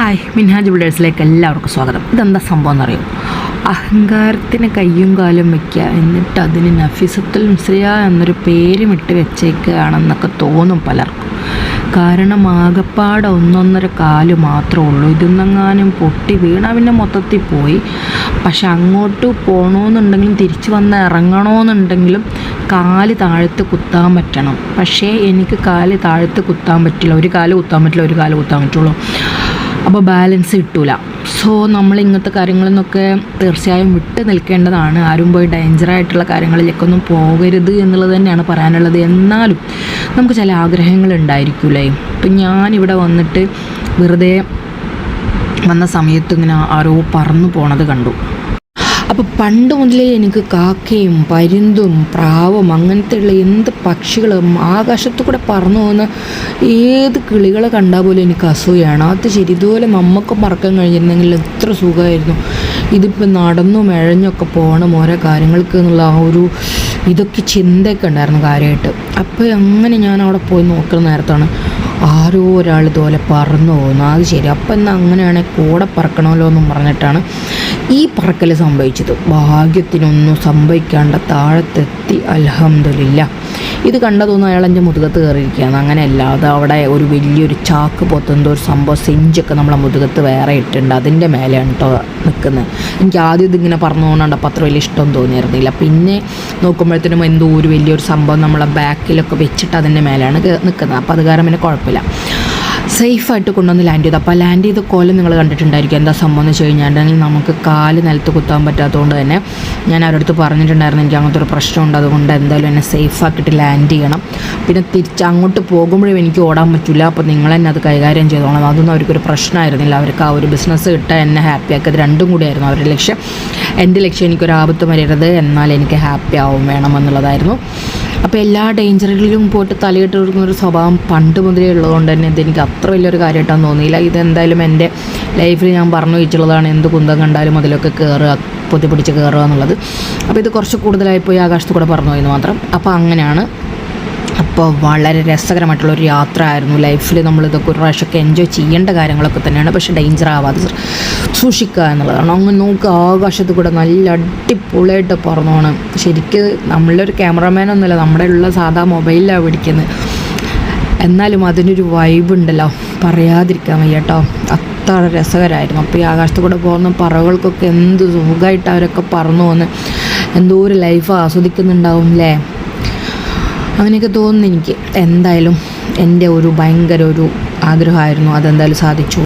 Hi Minhaj ബിൽഡേഴ്സിലേക്ക് എല്ലാവർക്കും സ്വാഗതം. ഇതെന്താ സംഭവം എന്നറിയും? അഹങ്കാരത്തിന് കയ്യും കാലും വയ്ക്കുക എന്നിട്ട് അതിന് നഫീസത്തുൽ മുസ്ലിയ എന്നൊരു പേരും ഇട്ട് വെച്ചേക്കുകയാണെന്നൊക്കെ തോന്നും പലർക്കും. കാരണം ആകപ്പാടെ ഒന്നൊന്നര കാൽ മാത്രമേ ഉള്ളൂ. ഇതെന്നെങ്ങാനും പൊട്ടി വീണ പിന്നെ മൊത്തത്തിൽ പോയി. പക്ഷെ അങ്ങോട്ട് പോകണമെന്നുണ്ടെങ്കിലും തിരിച്ചു വന്ന് ഇറങ്ങണമെന്നുണ്ടെങ്കിലും കാൽ താഴത്ത് കുത്താൻ പറ്റണം. പക്ഷേ എനിക്ക് കാൽ താഴത്ത് കുത്താൻ പറ്റില്ല. ഒരു കാൽ കുത്താൻ പറ്റില്ല ഒരു കാൽ കുത്താൻ പറ്റുള്ളൂ. അപ്പോൾ ബാലൻസ് കിട്ടൂല. സോ നമ്മൾ ഇങ്ങനത്തെ കാര്യങ്ങളിൽ നിന്നൊക്കെ തീർച്ചയായും വിട്ട് നിൽക്കേണ്ടതാണ്. ആരും പോയി ഡേഞ്ചറായിട്ടുള്ള കാര്യങ്ങളിലേക്കൊന്നും പോകരുത് എന്നുള്ളത് തന്നെയാണ് പറയാനുള്ളത്. എന്നാലും നമുക്ക് ചില ആഗ്രഹങ്ങൾ ഉണ്ടായിരിക്കൂലേ? ഇപ്പം ഞാനിവിടെ വന്നിട്ട് വെറുതെ വന്ന സമയത്ത് ഇങ്ങനെ ആരോ പറന്നു പോണത് കണ്ടു. അപ്പോൾ പണ്ട് മുതലേ എനിക്ക് കാക്കയും പരുന്തും പ്രാവും അങ്ങനത്തെയുള്ള എന്ത് പക്ഷികളും ആകാശത്തു കൂടെ പറന്നു പോകുന്ന ഏത് കിളികളെ കണ്ടാൽ പോലും എനിക്ക് അസൂയാണ്. അത് ശരി ഇതുപോലെ നമുക്ക് മറക്കാൻ കഴിഞ്ഞിരുന്നെങ്കിൽ എത്ര സുഖമായിരുന്നു. ഇതിപ്പോൾ നടന്നും ഇഴഞ്ഞൊക്കെ പോകണം ഓരോ കാര്യങ്ങൾക്ക് എന്നുള്ള ആ ഒരു ഇതൊക്കെ ചിന്തയൊക്കെ ഉണ്ടായിരുന്നു കാര്യമായിട്ട്. അപ്പോൾ അങ്ങനെ ഞാൻ അവിടെ പോയി നോക്കുന്ന നേരത്താണ് ആരോ ഒരാൾ ഇതുപോലെ പറന്നു പോകുന്നു. അത് ശരി. അപ്പം എന്നാൽ അങ്ങനെയാണെങ്കിൽ കൂടെ പറക്കണമല്ലോ എന്നും പറഞ്ഞിട്ടാണ് ഈ പറക്കൽ സംഭവിച്ചത്. ഭാഗ്യത്തിനൊന്നും സംഭവിക്കാണ്ട് താഴത്തെത്തി. അലഹമില്ല ഇത് കണ്ടതൊന്നും അയാൾ എന്റെ മുതുകത്ത് കയറിയിരിക്കുകയാണ്. അങ്ങനെ അല്ലാതെ അവിടെ ഒരു വലിയൊരു ചാക്ക് പൊത്തുന്ന ഒരു സംഭവം സെഞ്ചൊക്കെ നമ്മളെ മുതുകത്ത് വേറെ ഇട്ടുണ്ട് അതിന്റെ മേലെയാണ് കേട്ടോ നിൽക്കുന്നത്. എനിക്ക് ആദ്യം ഇതിങ്ങനെ പറഞ്ഞു അപ്പം അത്ര വലിയ ഇഷ്ടം തോന്നിയിരുന്നില്ല. പിന്നെ നോക്കുമ്പോഴത്തേനും എന്തോ ഒരു വലിയൊരു സംഭവം നമ്മളെ ബാക്കിലൊക്കെ വെച്ചിട്ട് അതിന്റെ മേലെയാണ് നിൽക്കുന്നത്. അപ്പോൾ അത് കാരണം പിന്നെ കുഴപ്പമില്ല. സേഫായിട്ട് കൊണ്ടുവന്ന് ലാൻഡ് ചെയ്തു. അപ്പോൾ ലാൻഡ് ചെയ്ത കോലം നിങ്ങൾ കണ്ടിട്ടുണ്ടായിരിക്കും. എന്താ സംഭവം എന്ന് വെച്ച് കഴിഞ്ഞാൽ നമുക്ക് കാൽ നിലത്ത് കുത്താൻ പറ്റാത്തതുകൊണ്ട് തന്നെ ഞാൻ അവരുടെ അടുത്ത് പറഞ്ഞിട്ടുണ്ടായിരുന്നു എനിക്ക് അങ്ങനത്തെ ഒരു പ്രശ്നമുണ്ട്. അതുകൊണ്ട് എന്തായാലും എന്നെ സേഫാക്കിയിട്ട് ലാൻഡ് ചെയ്യണം. പിന്നെ തിരിച്ച് അങ്ങോട്ട് പോകുമ്പോഴും എനിക്ക് ഓടാൻ പറ്റില്ല. അപ്പോൾ നിങ്ങൾ തന്നെ അത് കൈകാര്യം ചെയ്തോളാം അതൊന്നും അവർക്കൊരു പ്രശ്നമായിരുന്നില്ല. അവർക്ക് ആ ഒരു ബിസിനസ് കിട്ടാൻ എന്നെ ഹാപ്പി ആക്കിയത് രണ്ടും കൂടിയായിരുന്നു അവരുടെ ലക്ഷ്യം. എന്റെ ലക്ഷ്യം എനിക്കൊരു ആപത്ത് വരരുത് എന്നാൽ എനിക്ക് ഹാപ്പി ആവും വേണമെന്നുള്ളതായിരുന്നു അപ്പോൾ എല്ലാ ഡേഞ്ചറുകളിലും പോയിട്ട് തലയിട്ട് കൊടുക്കുന്ന ഒരു സ്വഭാവം പണ്ട് മുതലേ ഉള്ളതുകൊണ്ട് തന്നെ ഇതെനിക്ക് അത്ര വലിയൊരു കാര്യമായിട്ടാണ് തോന്നിയില്ല. ഇതെന്തായാലും എന്റെ ലൈഫിൽ ഞാൻ പറഞ്ഞു വെച്ചുള്ളതാണ് എന്ത് കുന്തം കണ്ടാലും അതിലൊക്കെ കയറുക പൊത്തി പിടിച്ച് കയറുക എന്നുള്ളത്. അപ്പോൾ ഇത് കുറച്ച് കൂടുതലായിപ്പോയി ആകാശത്ത് കൂടെ പറഞ്ഞു പോയെന്ന് മാത്രം. അപ്പോൾ അങ്ങനെയാണ് അപ്പോൾ വളരെ രസകരമായിട്ടുള്ളൊരു യാത്ര ആയിരുന്നു ലൈഫിൽ നമ്മൾ ഇതൊക്കെ ഒരു പ്രാവശ്യമൊക്കെ എൻജോയ് ചെയ്യേണ്ട കാര്യങ്ങളൊക്കെ തന്നെയാണ്. പക്ഷേ ഡേഞ്ചർ ആവാതെ സൂക്ഷിക്കുക എന്നുള്ളതാണ്. അങ്ങ് നോക്കുക ആകാശത്ത് കൂടെ നല്ല അടിപൊളിയായിട്ട് പറന്നോണം. ശരിക്ക് നമ്മളൊരു ക്യാമറമാനൊന്നുമല്ല നമ്മുടെ ഉള്ള സാധാ മൊബൈലിലാണ് പിടിക്കുന്നത് എന്നാലും അതിനൊരു വൈബ് ഉണ്ടല്ലോ. പറയാതിരിക്കാൻ വയ്യ കേട്ടോ. അത്ര രസകരമായിരുന്നു അപ്പോൾ ഈ ആകാശത്ത് കൂടെ പോകുന്ന പറവകൾക്കൊക്കെ എന്ത് സുഖമായിട്ട് അവരൊക്കെ പറന്നു പോകുന്നു എന്തോ ഒരു ലൈഫ് ആസ്വദിക്കുന്നുണ്ടാവും അല്ലേ അങ്ങനെയൊക്കെ തോന്നുന്നു എനിക്ക് എന്തായാലും എന്റെ ഒരു ഭയങ്കര ഒരു ആഗ്രഹമായിരുന്നു അതെന്തായാലും സാധിച്ചു.